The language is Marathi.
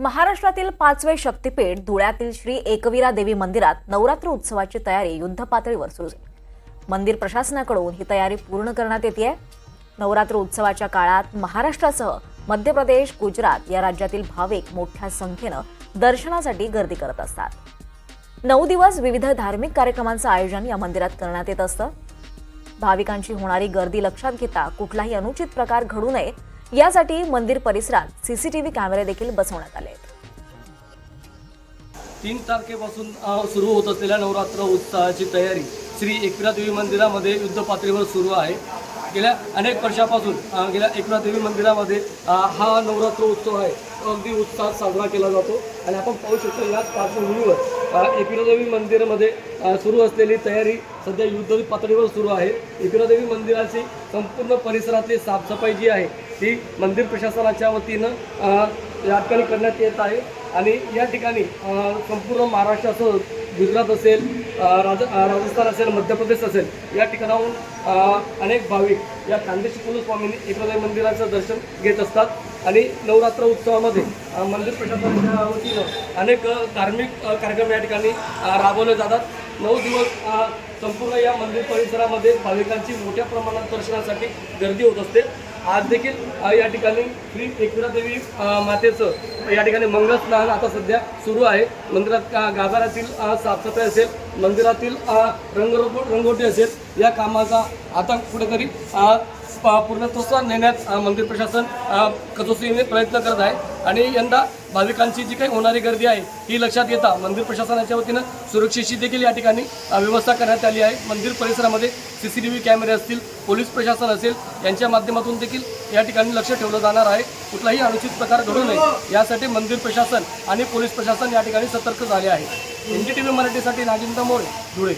महाराष्ट्रातील पाचवे शक्तीपीठ धुळ्यातील श्री एकवीरा देवी मंदिरात नवरात्र उत्सवाची तयारी युद्धपातळीवर सुरू झाली. मंदिर प्रशासनाकडून ही तयारी पूर्ण करण्यात येते आहे. नवरात्र उत्सवाच्या काळात महाराष्ट्रासह मध्य प्रदेश गुजरात या राज्यातील भाविक मोठ्या संख्येनं दर्शनासाठी गर्दी करत असतात. नऊ दिवस विविध धार्मिक कार्यक्रमांचं आयोजन या मंदिरात करण्यात येत असतं. भाविकांची होणारी गर्दी लक्षात घेता कुठलाही अनुचित प्रकार घडू नये यासाठी मंदिर परिसरात सीसीटीव्ही कॅमेरे देखील बसवण्यात आले आहेत. तीन तारखेपासून सुरू होत असलेल्या नवरात्र उत्सवाची तयारी श्री एकविरा देवी मंदिरामध्ये युद्ध पातळीवर सुरू आहे. गेल्या अनेक वर्षापासून गेल्या एकविरा देवी मंदिरामध्ये हा नवरात्र उत्सव आहे. अगदी उत्साहात साजरा केला जातो. आणि आपण पाहू शकतो याच पार्श्वभूमीवर एकविरा देवी मंदिरामध्ये सुरू असलेली तयारी सध्या युद्ध पातळीवर सुरू आहे. एकविरा देवी मंदिराची संपूर्ण परिसरातली साफसफाई जी आहे ती मंदिर प्रशासनाच्या वतीनं या ठिकाणी करण्यात येत आहे. आणि या ठिकाणी संपूर्ण महाराष्ट्रासह गुजरात असेल राज राजस्थान असेल मध्य प्रदेश असेल या ठिकाणाहून अनेक भाविक या खानदेशी कुलस्वामींनी एकविरा मंदिराचं दर्शन घेत असतात. आणि नवरात्र उत्सवामध्ये मंदिर प्रशासनाच्या वतीनं अनेक धार्मिक कार्यक्रम या ठिकाणी राबवले जातात. नऊ दिवस संपूर्ण या मंदिर परिसरामध्ये भाविकांची मोठ्या प्रमाणात दर्शनासाठी गर्दी होत असते. आज देखील या ठिकाणी श्री एकविरा देवी मातेचं या ठिकाणी मंगलस्नान आता सध्या सुरू आहे. मंदिरात गाभाऱ्यातील साफसफाई असेल मंदिरातील अ, रंगोटी असेल या कामाचा आता कुठेतरी पूर्णत्वसा नेण्यात मंदिर प्रशासन अ, कसोशीने प्रयत्न करत आहे. आणि यंदा भाविकांची जी काही होणारी गर्दी आहे ही लक्षात येता मंदिर प्रशासनाच्या वतीनं सुरक्षेची देखील या ठिकाणी व्यवस्था करण्यात आली आहे. मंदिर परिसरामध्ये सी सी टी व्ही कॅमेरे असतील पोलीस प्रशासन असेल यांच्या माध्यमातून देखील या ठिकाणी लक्ष ठेवलं जाणार आहे. कुठलाही अनुचित प्रकार घडू नये. यासाठी मंदिर प्रशासन आणि पोलीस प्रशासन या ठिकाणी सतर्क झाले आहे. एन डी टी व्ही मराठीसाठी नागिंदा मोरे धुळे.